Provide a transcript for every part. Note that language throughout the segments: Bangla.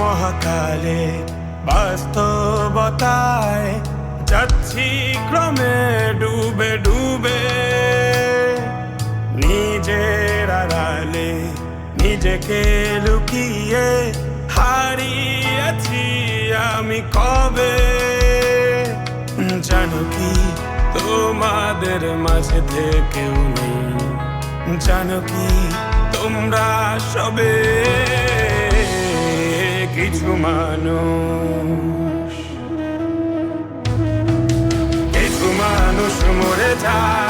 মহাকালে বাস্তবতায় যাচ্ছি ক্রমে ডুবে ডুবে। নিজেকে লুকিয়ে হারিয়েছি আমি কবে? জানো কি তোমাদের মাঝে থেকেও নেই। জানো কি তোমরা সবে কিছু মানুষ। কিছু মানুষ মরে যায়।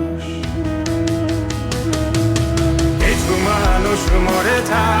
মরে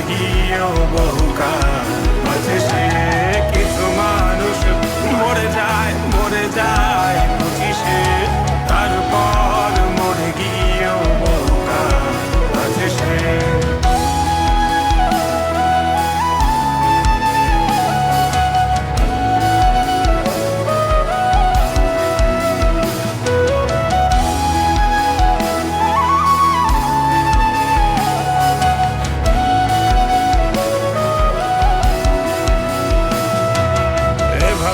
মরে গিয়েও বহুকাল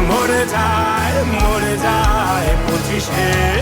মরে যায় মরে যায় পঁচিশে